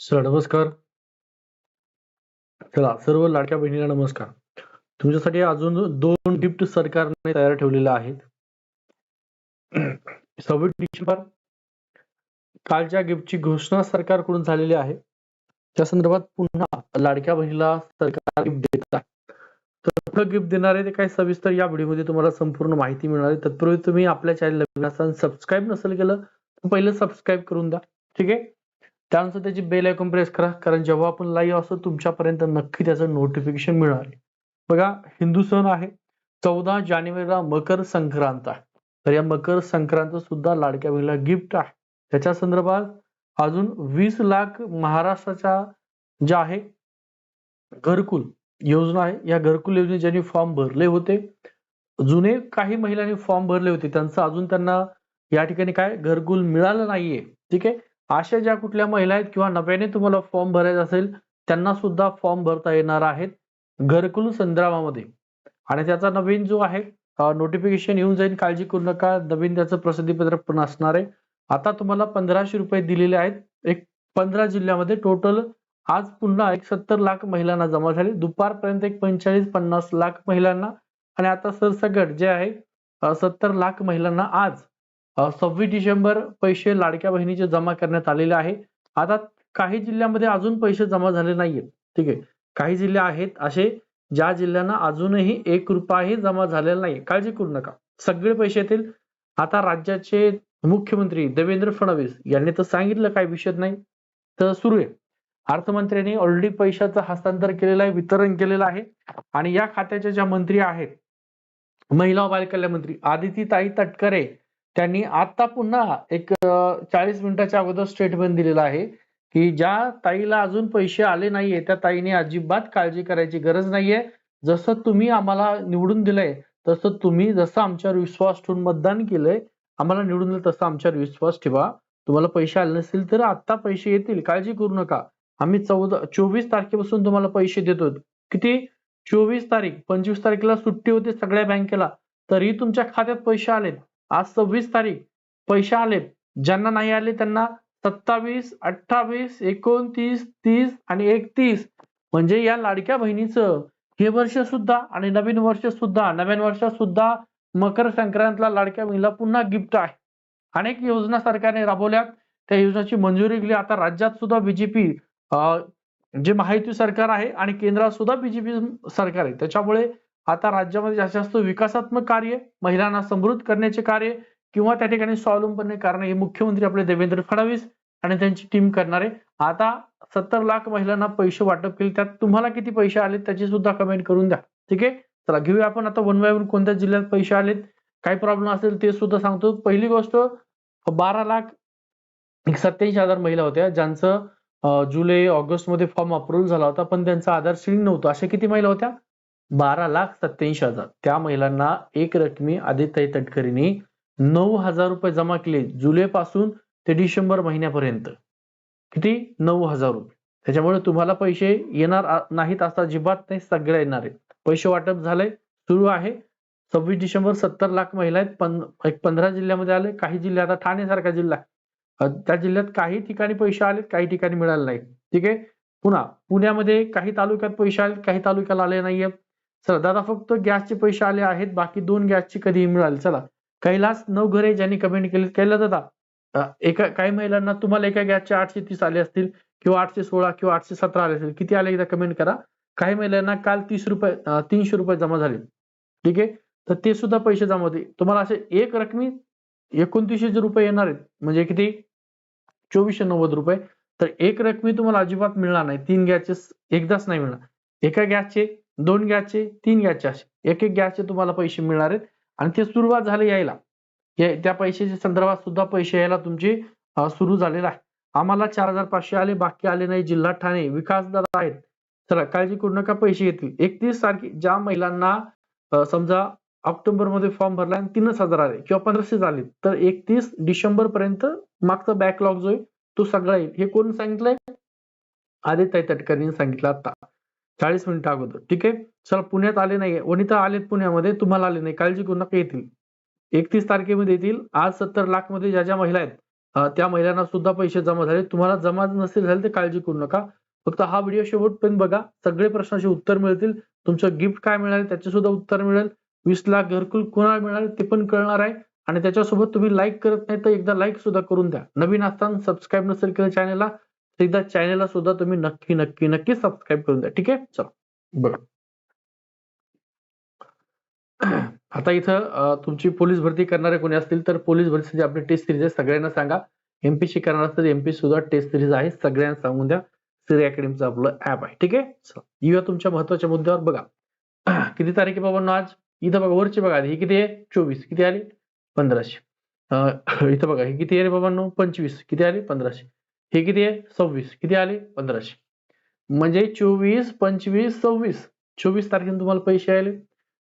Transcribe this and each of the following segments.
Sir नमस्कार. चला सर्व लाडक्या बहिणीला नमस्कार. तुमच्यासाठी अजून दोन गिफ्ट सरकारने तयार ठेवलेल्या आहेत. 26 डिसेंबर कालच्या गिफ्टची घोषणा सरकारकडून झालेली आहे. त्या संदर्भात पुन्हा लाडक्या बहिणीला सरकार गिफ्ट देत आहे. तर गिफ्ट देणारे ते काय सविस्तर या व्हिडिओमध्ये तुम्हाला संपूर्ण माहिती मिळणार आहे. तत्पूर्वी तुम्ही आपल्या चॅनलला नवीन असाल सबस्क्राईब नसेल केलं तर पहिलं सबस्क्राईब करून द्या. ठीक आहे. त्यानंतर त्याची बेल आयकॉन प्रेस करा कारण जेव्हा आपण लाईव्ह असतो तुमच्यापर्यंत नक्की त्याचं नोटिफिकेशन मिळणार बघा हिंदू सण आहे. 14 जानेवारीला मकर संक्रांत आहे. तर या मकर संक्रांत सुद्धा लाडक्या बहिणीला गिफ्ट आहे. त्याच्या संदर्भात अजून वीस लाख महाराष्ट्राच्या ज्या आहे घरकुल योजना आहे. या घरकुल योजनेत ज्यांनी फॉर्म भरले होते, जुने काही महिलांनी फॉर्म भरले होते त्यांचं अजून त्यांना या ठिकाणी काय घरकुल मिळालं नाहीये. ठीक आहे. अशा ज्या कुठल्या महिला आहेत किंवा नव्याने तुम्हाला फॉर्म भरायचा असेल त्यांना सुद्धा फॉर्म भरता येणार आहेत घरकुल संदर्भामध्ये आणि त्याचा नवीन जो आहे नोटिफिकेशन येऊन जाईल काळजी करू नका नवीन त्याचं प्रसिद्धीपत्रक पण असणार आहे. आता तुम्हाला पंधराशे रुपये दिलेले आहेत. एक पंधरा जिल्ह्यामध्ये टोटल आज पुन्हा एक सत्तर लाख महिलांना जमा झाले. दुपारपर्यंत एक पंचेचाळीस पन्नास लाख महिलांना. आणि आता सरसकट जे आहे सत्तर लाख महिलांना आज सव्वीस डिसेंबर पैसे लाडक्या बहिणीचे जमा करण्यात आलेले आहे. आता काही जिल्ह्यामध्ये अजून पैसे जमा झाले नाहीये ठीक आहे. काही जिल्हे आहेत असे ज्या जिल्ह्यांना अजूनही एक रुपयाही जमा झालेला नाही काळजी करू नका. सगळे पैसे येतील. आता राज्याचे मुख्यमंत्री देवेंद्र फडणवीस यांनी तर सांगितलं काही विषय नाही. तर सुरू आहे. अर्थमंत्र्यांनी ऑलरेडी पैशाचं हस्तांतर केलेलं आहे वितरण केलेलं आहे. आणि या खात्याच्या ज्या मंत्री आहेत महिला बालकल्याण मंत्री आदिती ताई तटकरे त्यांनी आता पुन्हा एक चाळीस मिनिटाच्या अगोदर स्टेटमेंट दिलेलं आहे की ज्या ताईला अजून पैसे आले नाहीये त्या ताईने अजिबात काळजी करायची गरज नाहीये. जसं तुम्ही आम्हाला निवडून दिलंय तसं तुम्ही जसं आमच्यावर विश्वास ठेवून मतदान केलंय आम्हाला निवडून दिलं तसं आमच्यावर विश्वास ठेवा. तुम्हाला पैसे आले नसतील तर आता पैसे येतील. काळजी करू नका. आम्ही चौदा चोवीस तारखेपासून तुम्हाला पैसे देतो किती? चोवीस तारीख पंचवीस तारखेला सुट्टी होती सगळ्या बँकेला. तरी तुमच्या खात्यात पैसे आलेत. आज सव्वीस तारीख. पैसे आलेत ज्यांना नाही आले त्यांना सत्तावीस अठ्ठावीस एकोणतीस तीस आणि एकतीस. म्हणजे या लाडक्या बहिणीचं हे वर्ष सुद्धा आणि नवीन वर्ष सुद्धा नवीन वर्षात सुद्धा मकर संक्रांतला लाडक्या बहिणीला पुन्हा गिफ्ट आहे. अनेक योजना सरकारने राबवल्या त्या योजनाची मंजुरी दिली. आता राज्यात सुद्धा बीजेपी जे महायुती सरकार आहे आणि केंद्रात सुद्धा बीजेपी सरकार आहे. त्याच्यामुळे आता राज्यामध्ये जास्तीत जास्त विकासात्मक कार्य महिलांना समृद्ध करण्याचे कार्य किंवा त्या ठिकाणी स्वावलंबन करणे हे मुख्यमंत्री आपले देवेंद्र फडणवीस आणि त्यांची टीम करणार. आहे आता सत्तर लाख महिलांना पैसे वाटप केले त्यात तुम्हाला किती पैसे आले त्याची सुद्धा कमेंट करून द्या. ठीक आहे? चला घेऊया आपण आता वन बाय वन कोणत्या जिल्ह्यात पैसे आलेत काय प्रॉब्लेम असेल ते सुद्धा सांगतो. पहिली गोष्ट बारा लाख सत्याऐंशी हजार महिला होत्या ज्यांचं जुलै ऑगस्टमध्ये फॉर्म अप्रुव्ह झाला होता पण त्यांचा आधार सिडिंग नव्हतं. अशा किती महिला होत्या? बारा लाख सत्याऐंशी हजार. त्या महिलांना एक रकमी आदित्य तटकरीने नऊ हजार रुपये जमा केले जुलै पासून ते डिसेंबर महिन्यापर्यंत. किती? नऊ हजार रुपये. त्याच्यामुळे तुम्हाला पैसे येणार नाहीत असता अजिबात नाही सगळे येणार आहेत. पैसे वाटप झालंय सुरू आहे. सव्वीस डिसेंबर सत्तर लाख महिला आहेत. पन एक पंधरा जिल्ह्यामध्ये आले काही जिल्हे आता ठाणे सारखा जिल्हा त्या जिल्ह्यात काही ठिकाणी पैसे आलेत काही ठिकाणी मिळाले नाहीत. ठीक आहे? पुन्हा पुण्यामध्ये काही तालुक्यात पैसे आले काही तालुक्याला आले नाहीयेत. चला दादा फक्त गॅसचे पैसे आले आहेत बाकी दोन गॅसची कधी मिळाले. चला कैलास नवघरे ज्यांनी कमेंट केले कैला दादा एका काही महिलांना तुम्हाला एका गॅसचे आठशे तीस आले असतील किंवा आठशे सोळा किंवा आठशे सतरा आले असतील किती आले एकदा कमेंट करा. काही महिलांना काल तीस रुपये तीनशे रुपये जमा झाले. ठीक आहे? तर ते सुद्धा पैसे जमा होते. तुम्हाला असे एक रकमी एकोणतीसशे रुपये येणार आहेत म्हणजे किती? चोवीसशे नव्वद रुपये. तर एक रकमी तुम्हाला अजिबात मिळणार नाही. तीन गॅसचे एकदाच नाही मिळणार. एका गॅसचे दोन गॅसचे तीन गॅसचे असे. एक एक गॅसचे तुम्हाला पैसे मिळणार आहेत. आणि ते सुरुवात झाली यायला. त्या पैशाच्या संदर्भात सुद्धा पैसे यायला तुमचे सुरू झालेला आहे. आम्हाला चार हजार पाचशे आले बाकी आले नाही. जिल्हा ठाणे विकासदार आहेत. चला काळजी करू नका पैसे येतील. एकतीस तारखे ज्या महिलांना समजा ऑक्टोबरमध्ये फॉर्म भरला आणि तीनच हजार आले किंवा पंधराशे झाले तर एकतीस डिसेंबर पर्यंत मागचा बॅकलॉग जो आहे तो सगळा येईल. हे कोण सांगितलंय? आदित्य तटकरीने सांगितलं आता. चाळीस मिनिट अगोदर. ठीक आहे? चला पुण्यात आले नाहीये. वनिता आलेत पुण्यामध्ये तुम्हाला आले नाही. काळजी करू नका येतील. एकतीस तारखेमध्ये येतील. आज सत्तर लाखमध्ये ज्या ज्या महिला आहेत त्या महिलांना सुद्धा पैसे जमा झाले. तुम्हाला जमा नसेल झाले ते काळजी करू नका. फक्त हा व्हिडिओ शेवटपर्यंत बघा. सगळे प्रश्नाचे उत्तर मिळतील. तुमचं गिफ्ट काय मिळाले त्याचे सुद्धा उत्तर मिळेल. वीस लाख घरकुल कोणाला मिळाले ते पण कळणार आहे. आणि त्याच्यासोबत तुम्ही लाईक करत नाही तर एकदा लाईक सुद्धा करून द्या. नवीन असताना सबस्क्राईब नसेल केलं चॅनलला एकदा चॅनलला सुद्धा तुम्ही नक्की नक्की नक्की सबस्क्राईब करून द्या ठीक आहे चला। बघा आता इथं तुमची पोलीस भरती करणारे कोणी असतील तर पोलीस आपली टेस्ट सिरीज आहे सगळ्यांना सांगा. एमपीसी करणार असेल एमपी सुद्धा टेस्ट सिरीज आहे सगळ्यांना सांगून द्या. सिरी अकॅडमीचं आपलं ऍप आहे ठीक आहे? येऊया तुमच्या महत्वाच्या मुद्द्यावर बघा. किती तारीख आहे बाबांनो आज? इथं बघा वरची बघा ही किती आहे? चोवीस. किती आली? पंधराशे. इथं बघा ही किती आहे बाबांनो? पंचवीस. किती आली? पंधराशे. हे किती आहे? सव्वीस. किती आले? पंधराशे. म्हणजे चोवीस पंचवीस सव्वीस. चोवीस तारखेने तुम्हाला पैसे आले.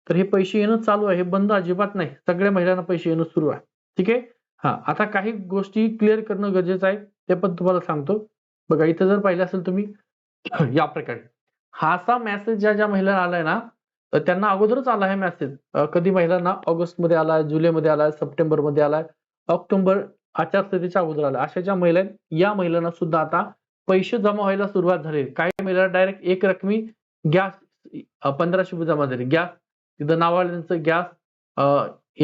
तर हे पैसे येणं चालू आहे. हे बंद अजिबात नाही. सगळ्या महिलांना पैसे येणं सुरू आहे. ठीक आहे? हा. आता काही गोष्टी क्लिअर करणं गरजेचं आहे. ते पण तुम्हाला सांगतो. बघा इथं जर पाहिलं असेल तुम्ही या प्रकारे. हा असा मेसेज ज्या ज्या महिलांना आलाय ना तर त्यांना अगोदरच आला आहे मेसेज कधी महिलांना ऑगस्टमध्ये आलाय जुलैमध्ये आलाय सप्टेंबरमध्ये आलाय ऑक्टोबर आचारसंहितेच्या अगोदर आला. अशा ज्या महिला आहेत या महिलांना सुद्धा आता पैसे जमा व्हायला सुरुवात झाली काही महिला डायरेक्ट एक रकमी गॅस पंधराशे रुपये जमा झाली. गॅस तिथं नाव गॅस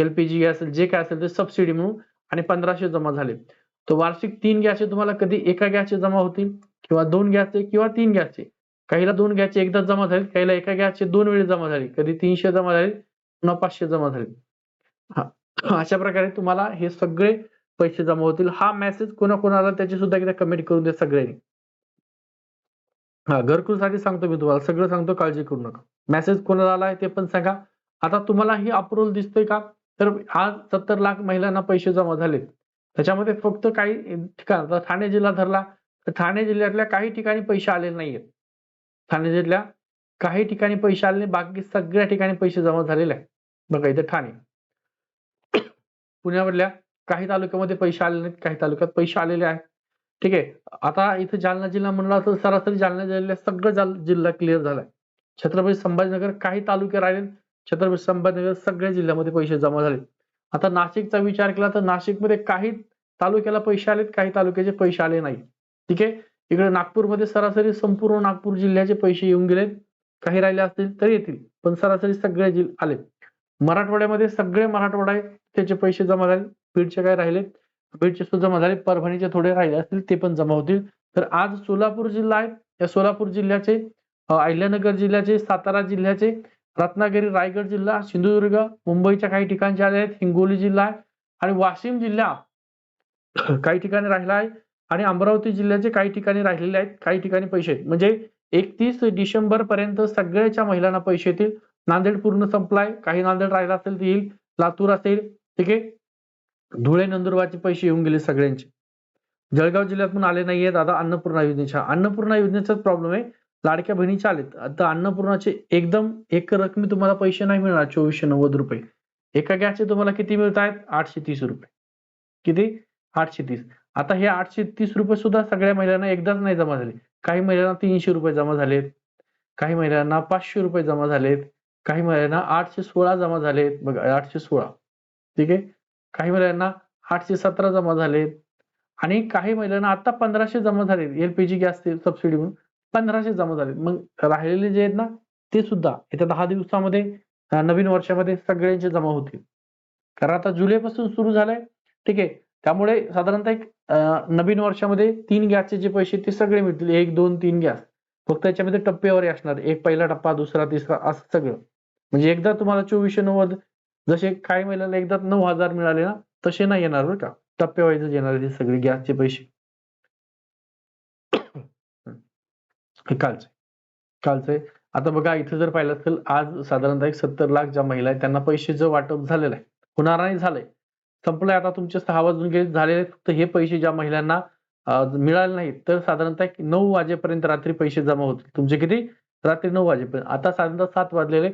एलपीजी गॅस जे काय असेल ते सबसिडी म्हणून आणि पंधराशे जमा झाले. तर वार्षिक तीन गॅसचे तुम्हाला कधी एका गॅसचे जमा होतील? किंवा दोन गॅसचे किंवा तीन गॅसचे काहीला दोन गॅसचे एकदा जमा झाले काहीला एका गॅसचे दोन वेळी जमा झाले. कधी तीनशे जमा झाले पुन्हा पाचशे जमा झाले. हा अशा प्रकारे तुम्हाला हे सगळे पैसे जमा होतील. हा मेसेज कोणाकोणाला त्याची सुद्धा एकदा कमेंट करून द्या सगळ्यांनी. हा घरकुलसाठी सांगतो मी तुम्हाला. सगळं सांगतो काळजी करू नका. मेसेज कोणाला आला आहे ते पण सांगा. आता तुम्हाला ही अप्रुव्हल दिसतोय का? तर आज सत्तर लाख महिलांना पैसे जमा झालेत. त्याच्यामध्ये फक्त काही ठिकाण आता ठाणे जिल्हा धरला तर ठाणे जिल्ह्यातल्या काही ठिकाणी पैसे आलेले नाहीयेत. ठाणे जिल्ह्यात काही ठिकाणी पैसे आले नाही बाकी सगळ्या ठिकाणी पैसे जमा झालेले आहेत. बघा इथे ठाणे. पुण्यामधल्या काही तालुक्यामध्ये पैसे आले नाहीत काही तालुक्यात पैसे आलेले आहेत. ठीक आहे आता इथं जालना जिल्हा म्हणला तर सरासरी जालना जिल्ह्यात सगळं जाल- जिल्हा क्लिअर झालाय. छत्रपती संभाजीनगर काही तालुके राहिले छत्रपती संभाजीनगर सगळ्या जिल्ह्यामध्ये पैसे जमा झाले. आता नाशिकचा विचार केला तर नाशिकमध्ये काही तालुक्याला पैसे आलेत काही तालुक्याचे पैसे आले नाही. ठीक आहे इकडे नागपूरमध्ये सरासरी संपूर्ण नागपूर जिल्ह्याचे पैसे येऊन गेलेत. काही राहिले असतील तर येतील पण सरासरी सगळे जिल्हे आले मराठवाड्यामध्ये सगळे मराठवाडा त्याचे पैसे जमा झाले. बीडचे काय राहिले? बीडचे सुद्धा जमा झाले परभणीचे थोडे राहिले असतील ते पण जमा होतील. तर आज सोलापूर जिल्हा आहे. या सोलापूर जिल्ह्याचे अहिल्यानगर जिल्ह्याचे सातारा जिल्ह्याचे रत्नागिरी रायगड जिल्हा सिंधुदुर्ग मुंबईच्या काही ठिकाणचे आले आहेत. हिंगोली जिल्हा आहे. आणि वाशिम जिल्हा काही ठिकाणी राहिला आहे. आणि अमरावती जिल्ह्याचे काही ठिकाणी राहिलेले आहेत. काही ठिकाणी पैसे आहेत. म्हणजे एकतीस डिसेंबर पर्यंत सगळ्याच्या महिलांना पैसे येतील. नांदेड पूर्ण संपलाय. काही नांदेड राहिला असेल ते येईल. लातूर असेल. ठीक आहे? धुळे नंदुरबारचे पैसे येऊन गेले सगळ्यांचे. जळगाव जिल्ह्यात पण आले नाहीयेत आता अन्नपूर्णा योजनेच्या. अन्नपूर्णा योजनेचाच प्रॉब्लेम आहे. लाडक्या बहिणीचे आलेत. आता अन्नपूर्णाचे एकदम एक रकमी तुम्हाला पैसे नाही मिळणार चोवीसशे नव्वद रुपये. एका गॅसचे तुम्हाला किती मिळत आहेत आठशे तीस रुपये. किती? आठशे तीस. आता हे आठशे तीस रुपये सुद्धा सगळ्या महिलांना एकदाच नाही जमा झाले. काही महिलांना तीनशे रुपये जमा झालेत. काही महिलांना पाचशे रुपये जमा झालेत. काही महिलांना आठशे सोळा जमा झालेत. बघा आठशे सोळा. ठीक आहे? काही महिलांना आठशे सतरा जमा झालेत. आणि काही महिलांना आता पंधराशे जमा झालेत. एलपीजी गॅस सबसिडी म्हणून पंधराशे जमा झालेत. मग राहिलेले जे आहेत ना ते सुद्धा येत्या दहा दिवसामध्ये नवीन वर्षामध्ये सगळ्यांचे जमा होतील. कारण आता जुलैपासून सुरू झालंय. ठीक आहे. त्यामुळे साधारणतः एक नवीन वर्षामध्ये तीन गॅसचे जे पैसे ते सगळे मिळतील. एक दोन तीन गॅस. फक्त याच्यामध्ये टप्प्यावर असणार. एक पहिला टप्पा दुसरा तिसरा असं सगळं. म्हणजे एकदा तुम्हाला चोवीसशे नव्वद जसे काही महिन्याला एकदा नऊ हजार मिळाले ना तसे नाही येणार बरं का. टप्प्यावाईज येणार ते सगळे गॅसचे पैसे. हे कालचं. कालचं. आहे आता बघा इथं जर पाहिलं असेल आज साधारणतः एक सत्तर लाख ज्या महिला आहेत त्यांना पैशाचं वाटप झालेलं आहे. होणार नाही झालंय. संपलंय आता तुमचे सहा वाजून गेले झालेले आहेत. फक्त हे पैसे ज्या महिलांना मिळाले नाहीत तर साधारणतः एक नऊ वाजेपर्यंत रात्री पैसे जमा होतील. तुमचे किती? रात्री नऊ वाजेपर्यंत. आता साधारणतः सात वाजलेले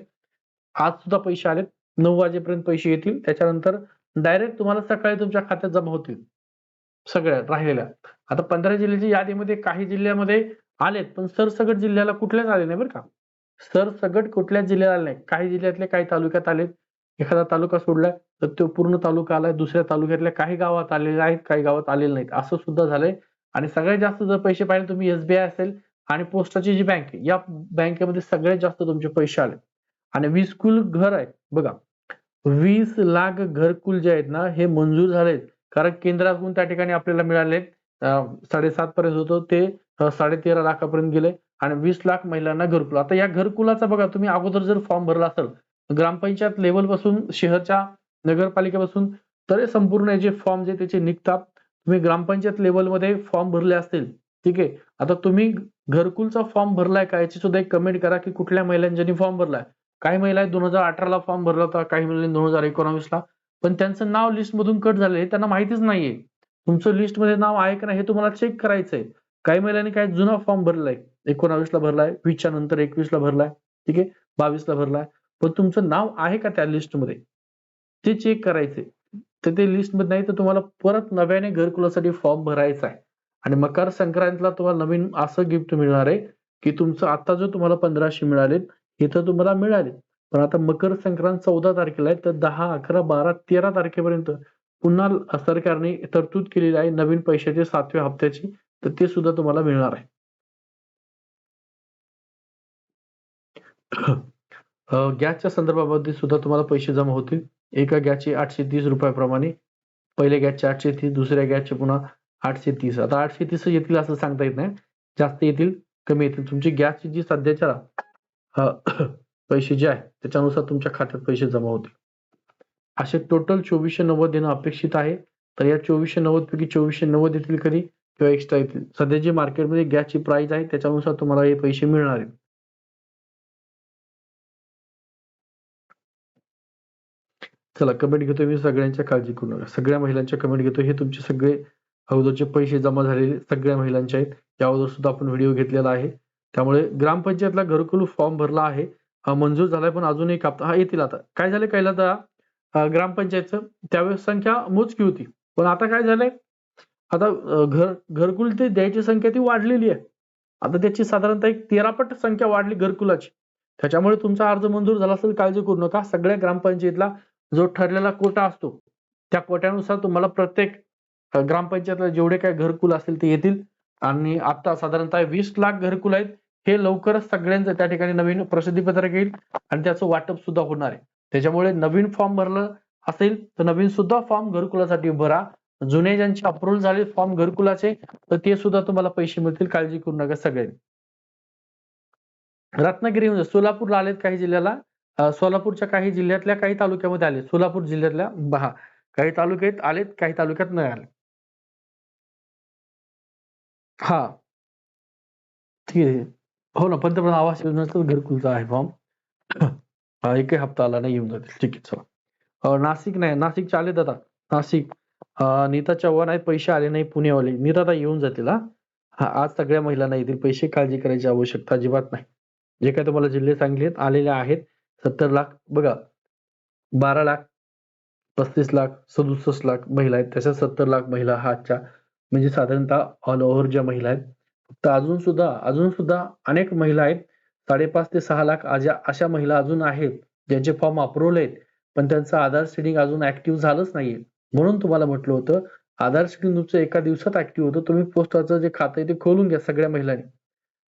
आज सुद्धा पैसे आलेत. नऊ वाजेपर्यंत पैसे येतील. त्याच्यानंतर डायरेक्ट तुम्हाला सकाळी तुमच्या खात्यात जमा होतील. सगळ्या राहिलेल्या. आता पंधरा जिल्ह्याच्या यादीमध्ये काही जिल्ह्यामध्ये आलेत पण सरसगट जिल्ह्याला कुठल्याच आले नाही बरं का. सरसकट कुठल्याच जिल्ह्याला आले नाही काही जिल्ह्यातले काही तालुक्यात आलेत. एखादा तालुका सोडलाय तर तो पूर्ण तालुका आलाय. दुसऱ्या तालुक्यातल्या काही गावात आलेले आहेत काही गावात आलेले नाहीत. असं सुद्धा झालंय. आणि सगळ्यात जास्त जर पैसे पाहिले तुम्ही एसबीआय असेल आणि पोस्टाची जी बँक आहे, या बँकेमध्ये सगळ्यात जास्त तुमचे पैसे आले आणि वीस कुल घर आहे. बघा वीस लाख घरकुल जे आहेत ना हे मंजूर झालेत. कारण केंद्राकडून त्या ठिकाणी आपल्याला मिळाले साडेसात पर्यंत होतो ते साडे साडेतेरा लाखापर्यंत गेले आणि वीस लाख महिलांना घरकुल. आता या घरकुलाचा बघा तुम्ही अगोदर जर फॉर्म भरला असेल ग्रामपंचायत लेवलपासून शहरच्या नगरपालिकेपासून तर संपूर्ण जे फॉर्म जे त्याचे निघतात तुम्ही ग्रामपंचायत लेवलमध्ये फॉर्म भरले असतील ठीक आहे. आता तुम्ही घरकुलचा फॉर्म भरलाय का? याची सुद्धा एक कमेंट करा की कुठल्या महिलांनी फॉर्म भरलाय. काही महिला दोन हजार अठराला फॉर्म भरला होता काही महिलांनी दोन हजार एकोणावीस ला पण त्यांचं नाव लिस्ट मधून कट झालंय त्यांना माहितीच नाहीये. तुमचं लिस्टमध्ये नाव आहे का नाही हे तुम्हाला चेक करायचंय. काही महिलांनी काय जुना फॉर्म भरलाय एकोणावीस ला भरलाय वीसच्या नंतर एकवीस ला भरलाय ठीक आहे? बावीसला भरलाय. पण तुमचं नाव आहे का त्या लिस्टमध्ये ते चेक करायचे तर ते लिस्टमध्ये नाही तर तुम्हाला परत नव्याने घरकुलासाठी फॉर्म भरायचा आहे. आणि मकर संक्रांतीला तुम्हाला नवीन असं गिफ्ट मिळणार आहे की तुमचं आता जो तुम्हाला पंधराशे मिळाले हे तर तुम्हाला मिळाले. पण आता मकर संक्रांत चौदा तारखेला आहे तर दहा अकरा बारा तेरा तारखेपर्यंत पुन्हा सरकारने तरतूद केलेली आहे नवीन पैशाचे सातव्या हप्त्याची तर ते सुद्धा तुम्हाला मिळणार आहे. गॅसच्या संदर्भामध्ये सुद्धा तुम्हाला पैसे जमा होतील. एका गॅसचे आठशे तीस रुपयाप्रमाणे. पहिल्या गॅसचे आठशे तीस दुसऱ्या गॅसचे पुन्हा आठशे तीस. आता आठशे तीस येतील असं सांगता येत नाही. जास्त येतील कमी येतील. तुमची गॅसची जी सध्याच्या पैसे जे आहे त्याच्यानुसार तुमच्या खात्यात पैसे जमा होतील. असे टोटल चोवीसशे नव्वद येणं अपेक्षित आहे. तर या चोवीसशे नव्वद पैकी चोवीसशे नव्वद येतील कधी? किंवा एक्स्ट्रा येतील? सध्या जी मार्केटमध्ये गॅसची प्राइस आहे त्याच्यानुसार तुम्हाला हे पैसे मिळणार आहेत. चला कमेंट घेतो मी सगळ्यांच्या काळजी करू नका. सगळ्या महिलांच्या कमेंट घेतो हे तुमचे सगळे अगोदरचे पैसे जमा झालेले सगळ्या महिलांचे आहेत. या अगोदर सुद्धा आपण व्हिडिओ घेतलेला आहे. त्यामुळे ग्रामपंचायतला घरकुल फॉर्म भरला आहे. मंजूर झालाय पण अजून एक हप्ता हा येतील आता. काय झालं पहिला तर ग्रामपंचायतच ग्रामपंचायतचं त्यावेळेस संख्या मोजकी होती. पण आता काय झालंय? आता घर घरकुल ते द्यायची संख्या ती वाढलेली आहे. आता त्याची साधारणतः एक तेरापट संख्या वाढली घरकुलाची. त्याच्यामुळे तुमचा अर्ज मंजूर झाला असेल काळजी करू नका. सगळ्या ग्रामपंचायतीला जो ठरलेला कोटा असतो त्या कोट्यानुसार तुम्हाला प्रत्येक ग्रामपंचायतला जेवढे काय घरकुल असतील ते येतील. आणि आता साधारणतः वीस लाख घरकुल आहेत. हे लवकरच सगळ्यांचं त्या ठिकाणी नवीन प्रसिद्धी पत्रक येईल आणि त्याचं वाटप सुद्धा होणार आहे. त्याच्यामुळे नवीन फॉर्म भरलं असेल तर नवीन सुद्धा फॉर्म घरकुलासाठी भरा. जुने ज्यांचे अप्रुव्हल झाले फॉर्म घरकुलाचे तर ते सुद्धा तुम्हाला पैसे मिळतील. काळजी करू नका सगळ्यांनी. रत्नागिरी म्हणजे सोलापूरला आलेत काही जिल्ह्याला. सोलापूरच्या काही जिल्ह्यातल्या काही तालुक्यामध्ये आले सोलापूर जिल्ह्यातल्या बहा काही तालुक्यात आलेत काही तालुक्यात नाही आले हा. ठीक आहे. हो ना पंतप्रधान आवास योजनेचा घरकुलचा आहे फॉर्म. हा एकही हप्ता आला नाही येऊन जातील. ठीक आहे चला. अ, नाशिक नाही नाशिकचे आलेत आता. नाशिक अ, नीता चव्हाण आहेत पैसे आले नाही पुणेवाले. नीता आता येऊन जातील हा. आज सगळ्या महिलांना येतील. पैसे काळजी करायची आवश्यकता अजिबात नाही. जे काय तुम्हाला जिल्हे सांगलेत आलेले आहेत सत्तर लाख बघा. बारा लाख पस्तीस लाख सदुसष्ट लाख महिला आहेत. त्याच्यात सत्तर लाख महिला हा आजच्या म्हणजे साधारणतः ऑल ओव्हर ज्या महिला आहेत फक्त अजून सुद्धा अजून सुद्धा अनेक महिला आहेत साडेपाच ते सहा लाख अशा अशा महिला अजून आहेत ज्यांचे फॉर्म अप्रुव्हल आहेत पण त्यांचं आधार सीडिंग अजून ऍक्टिव्ह झालंच नाहीये. म्हणून तुम्हाला म्हटलं होतं आधार सीडिंग तुमचं एका दिवसात ऍक्टिव्ह होतं तुम्ही पोस्टाचं जे खातं आहे ते खोलून घ्या सगळ्या महिलांनी.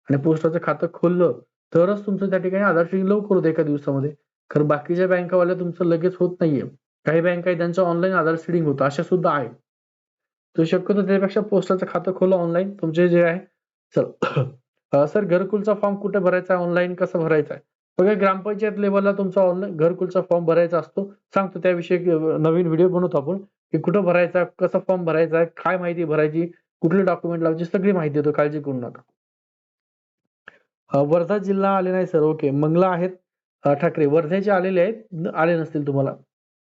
आणि पोस्टाचं खातं खोललं तरच तुमचं त्या ठिकाणी आधार सीडिंग लवकर होतं एका दिवसामध्ये. कारण बाकीच्या बँकावाल्या तुमचं लगेच होत नाहीये. काही बँक आहे त्यांचं ऑनलाईन आधार सीडिंग होतं अशा सुद्धा आहे तर शक्यतो त्याच्यापेक्षा पोस्टाचं खातं खोला ऑनलाईन तुमचे जे आहे चल. सर घरकुलचा फॉर्म कुठे भरायचा आहे? ऑनलाईन कसं भरायचा आहे? बघा ग्रामपंचायत लेवलला तुमचा ऑनलाईन घरकुलचा फॉर्म भरायचा असतो. सांगतो त्याविषयी नवीन व्हिडिओ बनवतो आपण. की कुठं भरायचा कसा फॉर्म भरायचा आहे काय माहिती भरायची कुठले डॉक्युमेंट लावायची सगळी माहिती देतो काळजी करू नका. वर्धा जिल्हा आले नाही सर ओके मंगला आहेत. ठाकरे वर्ध्याचे आलेले आहेत आले नसतील तुम्हाला.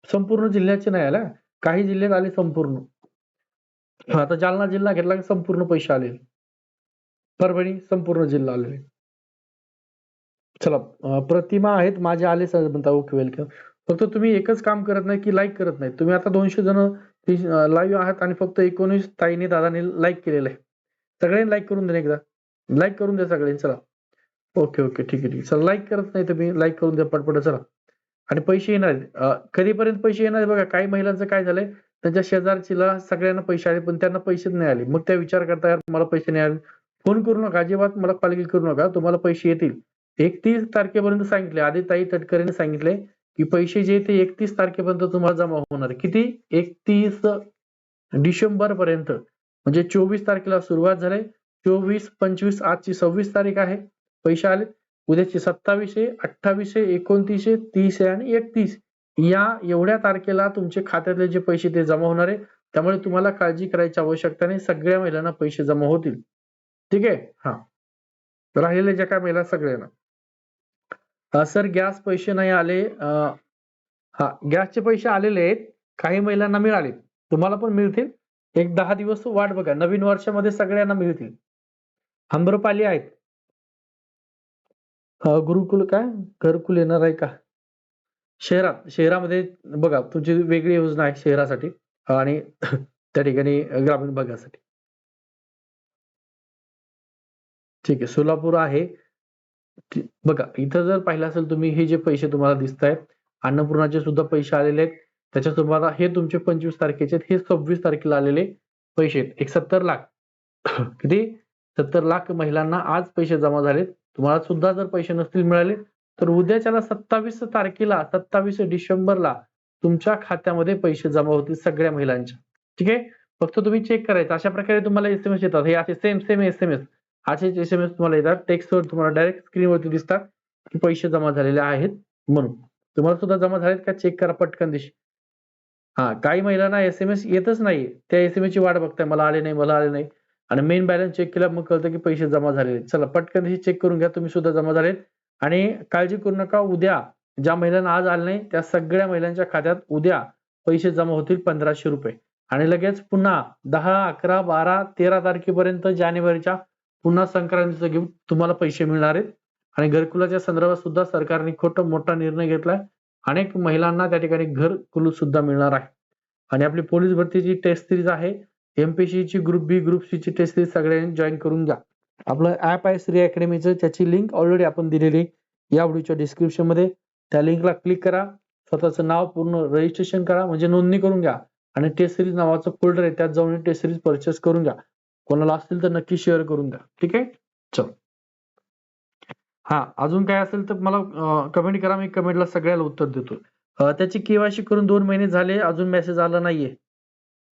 संपूर्ण जिल्ह्याचे नाही आला. काही जिल्ह्यात आले संपूर्ण. आता जालना जिल्हा घेतला की संपूर्ण पैसे आले परभणी संपूर्ण जिल्हा आलेले. चला प्रतिमा आहेत माझे आले सर म्हणता ओके वेलकम फक्त तुम्ही एकच काम करत नाही की लाईक करत नाही. तुम्ही आता दोनशे जण लाईव्ह आहात आणि फक्त एकोणीस ताईने दादाने लाईक केलेलं आहे. सगळ्यांनी लाईक करून दे एकदा. लाईक करून द्या सगळ्यांनी चला. ओके ओके ठीक आहे ठीक आहे. चला लाईक करत नाही तुम्ही लाईक करून द्या पटपट चला. आणि पैसे येणार कधीपर्यंत पैसे येणार बघा काही महिलांचं काय झालंय? त्यांच्या शेजारचीला सगळ्यांना पैसे आले पण त्यांना पैसेच नाही आले. मग त्या विचार करता यार मला पैसे नाही आले. फोन करू नका. अजिबात मला कॉल करू नका. तुम्हाला पैसे येतील. एकतीस तारखेपर्यंत सांगितले. आधी ताई तटकरेने सांगितले की पैसे जे ते एकतीस तारखेपर्यंत तुम्हाला जमा होणार. किती? एकतीस डिसेंबर पर्यंत म्हणजे चोवीस तारखेला सुरुवात झाली. चोवीस पंचवीस आजची सव्वीस तारीख आहे. पैसे आले. उद्याची सत्तावीसशे अठ्ठावीसशे एकोणतीसशे तीस आणि एकतीस. या एवढ्या तारखेला तुमचे खात्यातले जे पैसे ते जमा होणार आहे त्यामुळे तुम्हाला काळजी करायची आवश्यकता नाही. सगळ्या महिलांना पैसे जमा होतील. ठीक आहे? हा. राहिलेल्या ज्या काय महिला सगळ्यांना. सर गॅस पैसे नाही आले. हा गॅसचे पैसे आलेले आहेत. काही महिलांना मिळाले तुम्हाला पण मिळतील. एक दहा दिवस वाट बघा. नवीन वर्षामध्ये सगळ्यांना मिळतील. हंबरपाली आहेत. गुरुकुल काय? घरकुल येणार आहे का? शहरात शहरामध्ये बघा तुमची वेगळी योजना आहे शहरासाठी आणि त्या ठिकाणी ग्रामीण भागासाठी. ठीक आहे सोलापूर आहे. बघा इथं जर पाहिलं असेल तुम्ही हे जे पैसे तुम्हाला दिसत आहेत अन्नपूर्णाचे सुद्धा पैसे आलेले आहेत. त्याच्यात तुम्हाला हे तुमचे पंचवीस तारखेचे आहेत, हे सव्वीस तारखेला आलेले पैसे आहेत. एक सत्तर लाख. किती? सत्तर लाख महिलांना आज पैसे जमा झालेत. तुम्हाला सुद्धा जर पैसे नसतील मिळाले तर उद्याच्याला सत्तावीस तारखेला सत्तावीस डिसेंबरला तुमच्या खात्यामध्ये पैसे जमा होतील सगळ्या महिलांच्या. ठीक आहे? फक्त तुम्ही चेक करायचं. अशा प्रकारे तुम्हाला एसएमएस येतात. हे असे सेम सेम एसएमएस असेच एसएमएस तुम्हाला येतात. टेक्स्टवर तुम्हाला डायरेक्ट स्क्रीनवरती दिसतात की पैसे जमा झालेले आहेत म्हणून. तुम्हाला सुद्धा जमा झालेत का? चेक करा पटकन दिशी. हा काही महिलांना एसएमएस येतच नाही त्या एसएमएस ची वाट बघताय. मला आले नाही मला आले नाही. आणि मेन बॅलन्स चेक केला मग कळतं की पैसे जमा झालेले चला पटकन दिशी चेक करून घ्या. तुम्ही सुद्धा जमा झालेत. आणि काळजी करू नका उद्या ज्या महिलांना आज आले नाही त्या सगळ्या महिलांच्या खात्यात उद्या पैसे जमा होतील पंधराशे रुपये. आणि लगेच पुन्हा दहा अकरा बारा तेरा तारखेपर्यंत जानेवारीच्या पुन्हा संक्रांतीचं गिफ्ट तुम्हाला पैसे मिळणार आहेत. आणि घरकुलाच्या संदर्भात सुद्धा सरकारने खोट मोठा निर्णय घेतलाय. अनेक महिलांना त्या ठिकाणी घरकुल सुद्धा मिळणार आहे. आणि आपली पोलीस भरतीची टेस्ट सिरीज आहे. एमपीसी ची ग्रुप बी ग्रुप सी ची टेस्ट सिरीज सगळ्यांनी जॉईन करून घ्या. आपलं ऍप आहे श्री अकॅडमीचं त्याची लिंक ऑलरेडी आपण दिलेली या व्हिडिओच्या डिस्क्रिप्शनमध्ये. त्या लिंकला क्लिक करा. स्वतःचं नाव पूर्ण रजिस्ट्रेशन करा. म्हणजे नोंदणी करून घ्या. आणि टेस्ट सिरीज नावाचं फोल्डर आहे. त्यात जाऊन टेस्ट सिरीज परचेस करून घ्या. कोणाला असतील तर नक्की शेअर करून द्या ठीक आहे? चल. हा अजून काय असेल तर मला कमेंट करा. मी कमेंटला सगळ्याला उत्तर देतो. त्याची केवायसी करून दोन महिने झाले. अजून मेसेज आला नाहीये.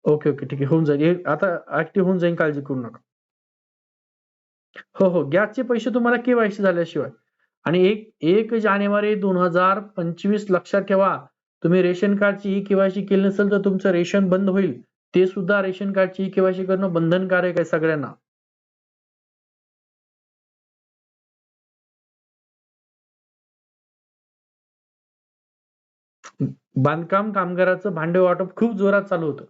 Okay okay. ठीक आहे. होऊन जाईल. आता ऍक्टिव्ह होऊन जाईल. काळजी करू नका. हो हो. गॅसचे पैसे तुम्हाला केवायसी झाल्याशिवाय. आणि एक एक जानेवारी दोन हजार पंचवीस लक्षात ठेवा. तुम्ही रेशन कार्डची ई केवायसी केली नसेल तर तुमचं रेशन बंद होईल. ते सुद्धा रेशन कार्डची ई केवायसी करणं बंधनकारक आहे सगळ्यांना. बांधकाम कामगाराचं भांडे वाटप खूप जोरात चालू होतं.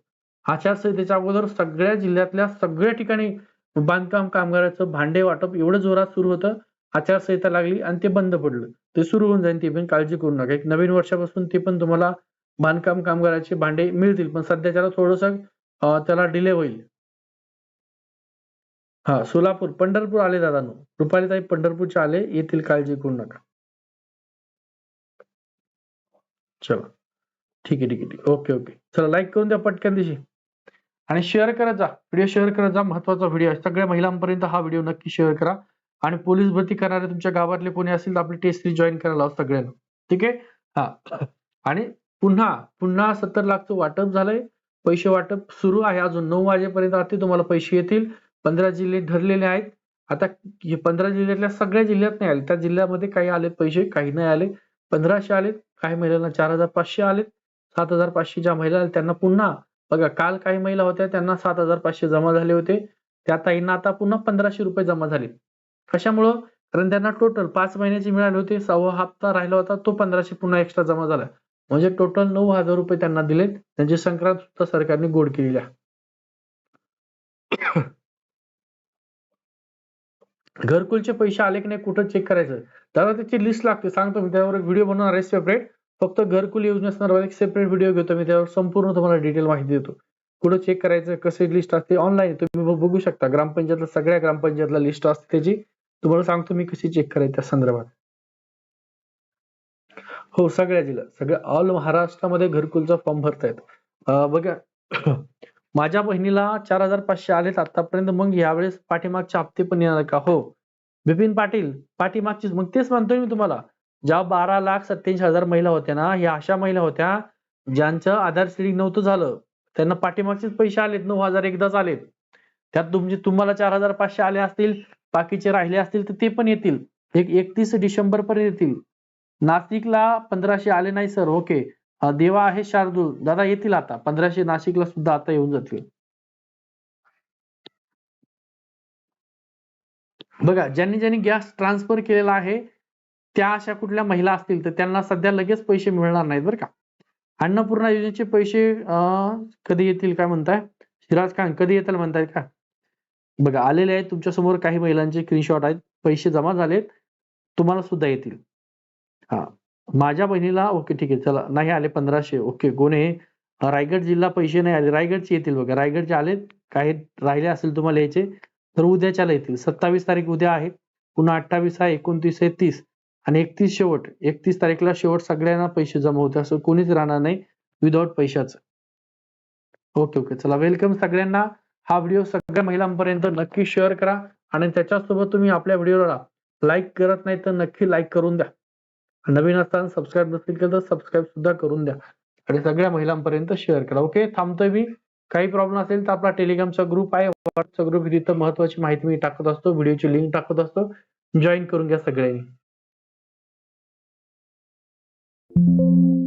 आचारसंहितेच्या अगोदर सगळ्या जिल्ह्यातल्या सगळ्या ठिकाणी बांधकाम कामगाराचं भांडे वाटप एवढं जोरात सुरू होतं आचारसंहिता लागली आणि ते बंद पडलं. ते सुरू होऊन जाईल ते पण काळजी करू नका. एक नवीन वर्षापासून ते पण तुम्हाला बांधकाम कामगाराचे भांडे मिळतील पण सध्याच्याला थोडस त्याला डिले होईल. हा सोलापूर पंढरपूर आले दादांनो. रुपालीताई पंढरपूरचे आले येथील काळजी करू नका. चला. ठीक आहे ठीक आहे ठीक आहे. Okay okay. चला लाईक करून द्या पटकन दिशी. आणि शेअर करत जा. व्हिडिओ शेअर करत जा. महत्त्वाचा व्हिडिओ आहे. सगळ्या महिलांपर्यंत हा व्हिडिओ नक्की शेअर करा. आणि पोलीस भरती करणारे तुमच्या गावातले कोणी असतील तर आपली टेस्ट सिरीज जॉईन करायला लावा सगळ्यांना. ठीक आहे? हा. आणि पुन्हा पुन्हा सत्तर लाखचं वाटप झालंय. पैसे वाटप सुरू आहे अजून. नऊ वाजेपर्यंत रात्री तुम्हाला पैसे येतील. पंधरा जिल्हे ठरलेले आहेत. आता हे पंधरा जिल्ह्यातल्या सगळ्या जिल्ह्यात नाही आले. त्या जिल्ह्यामध्ये काही आले पैसे काही नाही आले. पंधराशे आलेत. काही महिलांना चार हजार पाचशे आलेत. सात हजार पाचशे ज्या महिला आल्या त्यांना पुन्हा बघा काल काही महिला होत्या त्यांना सात हजार पाचशे जमा झाले होते. त्या ताईंना आता पुन्हा पंधराशे रुपये जमा झाले. कशामुळं? कारण त्यांना टोटल पाच महिन्याचे मिळाले होते सव्वा हप्ता राहिला होता तो पंधराशे पुन्हा एक्स्ट्रा जमा झाला. म्हणजे टोटल नऊ हजार रुपये त्यांना दिलेत. त्यांची संक्रांत सुद्धा सरकारने गोड केलेली आहे. घरकुलचे पैसे आले की नाही कुठं चेक करायचं? दादा त्याची लिस्ट लागते. सांगतो मी त्यावर व्हिडिओ बनवणार आहे सेपरेट फक्त घरकुल योजनेसंदर्भात एक सेपरेट व्हिडिओ घेतो मी त्यावर संपूर्ण तुम्हाला डिटेल माहिती देतो. कुठं चेक करायचं कसे लिस्ट असते ऑनलाईन तुम्ही बघू शकता. ग्रामपंचायतला सगळ्या ग्रामपंचायतला लिस्ट असते त्याची. तुम्हाला सांगतो मी कशी चेक करायची त्या संदर्भात. हो सगळ्या जिल्ह्यात सगळ्या ऑल महाराष्ट्रामध्ये घरकुलचा फॉर्म भरतायत. बघा माझ्या बहिणीला चार हजार पाचशे आलेत आतापर्यंत मग यावेळेस पाठीमागचे हप्ते पण येणार का? हो. बिपिन पाटील पाठीमागचीच मग तेच म्हणतोय मी तुम्हाला. ज्या बारा लाख सत्त्याऐंशी हजार महिला होत्या ना ह्या अशा महिला होत्या ज्यांचं आधार सिडिंग नव्हतं झालं. त्यांना पाठीमागचेच पैसे आलेत नऊ हजार एकदाच आलेत. त्यात तुमचे म्हणजे तुम्हाला चार हजार पाचशे आले असतील बाकीचे राहिले असतील तर ते पण येतील. एक एकतीस डिसेंबर पर्यंत येतील. नाशिकला पंधराशे आले नाही सर. ओके. देवा आहे शार्दूल. दादा येतील आता. पंधराशे नाशिकला सुद्धा आता येऊन जातील. बघा ज्यांनी ज्यांनी गॅस ट्रान्सफर केलेला आहे त्या अशा कुठल्या महिला असतील तर त्यांना सध्या लगेच पैसे मिळणार नाहीत बरं का. अन्नपूर्णा योजनेचे पैसे कधी येतील काय म्हणताय? सिराज खान कधी येतील म्हणतायत का? बघा आलेले आहेत तुमच्यासमोर काही महिलांचे स्क्रीनशॉट आहेत. पैसे जमा झालेत. तुम्हाला सुद्धा येतील. हा. माझ्या बहिणीला ओके ठीक आहे चला. नाही आले पंधराशे. ओके कोण आहे? रायगड जिल्हा पैसे नाही आले. रायगडचे येतील बघा. रायगडचे आलेत. काही राहिले असेल तुम्हाला यायचे तर उद्याच्याला येतील. सत्तावीस तारीख उद्या आहे. पुन्हा अठ्ठावीस आहे एकोणतीस आहे तीस. आणि एकतीस शेवट एकतीस तारीखला शेवट सगळ्यांना पैसे जमा होते असं कोणीच राहणार नाही विदाउट पैशाचं. ओके ओके चला वेलकम सगळ्यांना. हा व्हिडिओ सगळ्या महिलांपर्यंत नक्की शेअर करा आणि त्याच्यासोबत तुम्ही आपल्या व्हिडिओला लाईक करत नाही तर नक्की लाईक करून द्या. नवीन असताना सबस्क्राईब नसेल केलं तर सबस्क्राईब सुद्धा करून द्या आणि सगळ्या महिलांपर्यंत शेअर करा. ओके थांबतोय मी. काही प्रॉब्लेम असेल तर आपला टेलिग्रामचा ग्रुप आहे. व्हॉट्सअप ग्रुप तिथं महत्वाची माहिती मी टाकत असतो. व्हिडिओची लिंक टाकत असतो. जॉईन करून घ्या सगळ्यांनी. Thank you.